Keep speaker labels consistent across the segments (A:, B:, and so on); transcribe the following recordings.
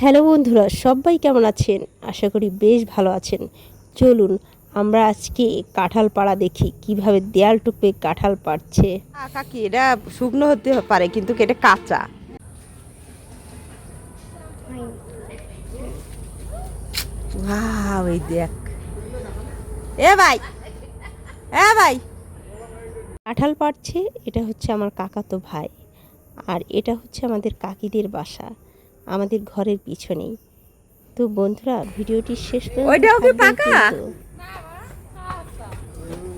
A: Hello বন্ধুরা সবাই কেমন আছেন? আশা করি বেশ ভালো আছেন। চলুন আমরা আজকে কাঁঠাল পাড়া দেখি কীভাবে দেয়াল টুপে কাঁঠাল পাড়ছে। কাকি এটা শুকনো হতে পারে কিন্তু এটা কাঁচা? ওই দেখ। এ ভাই এ ভাই। কাঁঠাল পাড়ছে এটা হচ্ছে আমার কাকাতো ভাই। আর এটা হচ্ছে আমাদের কাকিদের বাসা। আমাদের ঘরের পিছনেই। তো বন্ধুরা ভিডিওটি শেষ পর্যন্ত
B: ওইটাও কি
A: থাকবেন
B: পাকা?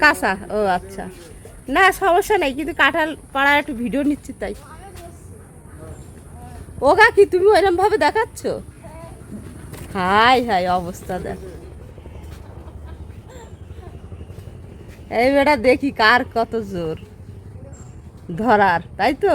B: কাঁচা? ও আচ্ছা। না সমস্যা নেই কিন্তু কাঁঠাল পাড়ার একটু ভিডিও নিচ্ছি তাই। ও কাকি তুমি ওইরকম ভাবে দেখাচ্ছ? হাই হাই অবস্থা দেখ। এই বেটা দেখি কার কত জোর ধরার তাই তো?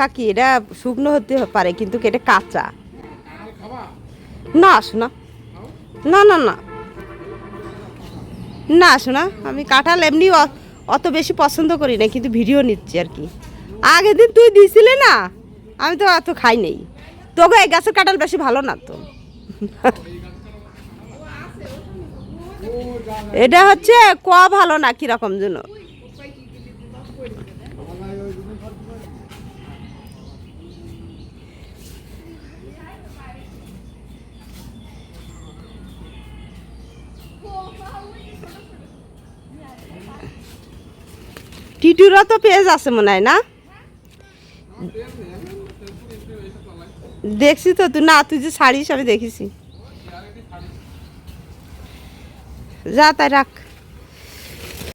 B: কাকি এটা শুকনো হতে পারে কিন্তু এটা কাঁচা। না শোনা। না না না। না শোনা আমি কাঁঠাল এমনি অত বেশি পছন্দ করি না কিন্তু ভিডিও নিচ্ছি আর কি। আগের দিন তুই দিছিলে না আমি তো অত খাই নেই। তোকে এই গাছের কাঁঠাল বেশি ভালো না তো। এটা হচ্ছে ক ভালো না কীরকম যেন? টিটুরও তো পেজ আছে মনে হয়, না? দেখছি তো, তুই না, তুই যে শাড়িস আমি দেখেছি যা তাই রাখ